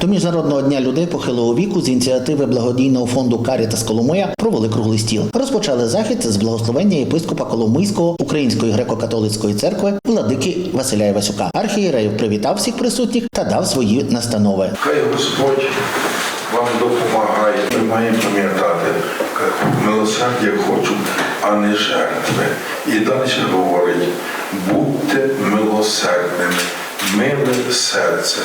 До міжнародного дня людей похилого віку з ініціативи благодійного фонду Карітас Коломия провели круглий стіл. Розпочали захід з благословення єпископа Коломийського Української греко-католицької церкви владики Василя Івасюка. Архієреїв привітав всіх присутніх та дав свої настанови. Хай Господь вам допомагає. Ми маємо пам'ятати, милосердя хочу, а не жертви. І далі говорить, будьте милосердними, миле серце,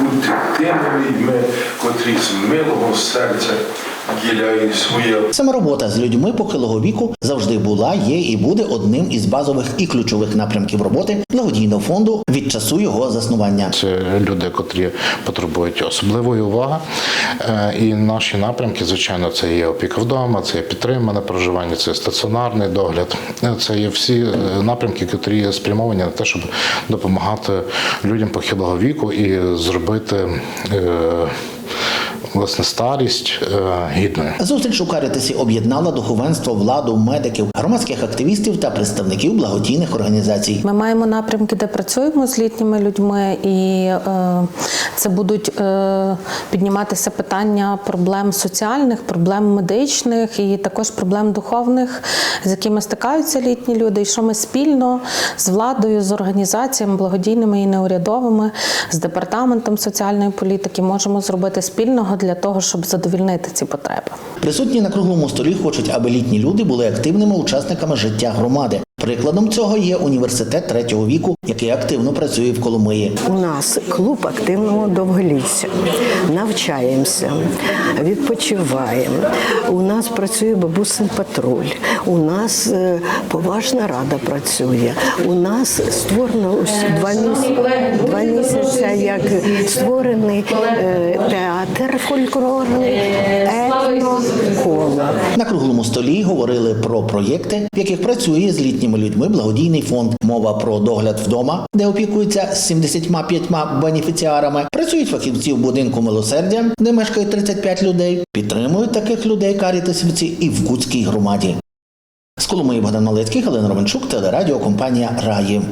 будьте тими людьми, котрі з милого серця Саме робота з людьми похилого віку завжди була, є і буде одним із базових і ключових напрямків роботи благодійного фонду від часу його заснування. Це люди, котрі потребують особливої уваги. Е, І наші напрямки, звичайно, це є опіка вдома, це є підтримане проживання, це є стаціонарний догляд. Е, Це є всі е, напрямки, котрі спрямовані на те, щоб допомагати людям похилого віку і зробити. Власне, старість е, гідною. Зустріч у Карітасі об'єднала духовенство, владу, медиків, громадських активістів та представників благодійних організацій. Ми маємо напрямки, де працюємо з літніми людьми, і е, це будуть е, підніматися питання проблем соціальних, проблем медичних і також проблем духовних, з якими стикаються літні люди. І що ми спільно з владою, з організаціями благодійними і неурядовими, з департаментом соціальної політики можемо зробити спільного для того, щоб задовільнити ці потреби. Присутні на круглому столі хочуть, аби літні люди були активними учасниками життя громади. Прикладом цього є університет третього віку, який активно працює в Коломиї. У нас клуб активного довголіття. Навчаємося, відпочиваємо. У нас працює бабусин патруль. У нас е, поважна рада працює. У нас створено два місяці, два місяці як створений е, театр фольклорний, етноколо. На круглому столі говорили про проєкти, в яких працює з літніми людьми благодійний фонд. Мова про догляд вдома, де опікуються з 75 бенефіціарами. Працюють фахівці в будинку милосердя, де мешкають 35 людей. Підтримують таких людей карітасівці і в Кутській громаді. З Коломиї Богдан Малецький, Галина Романчук, телерадіокомпанія Раї.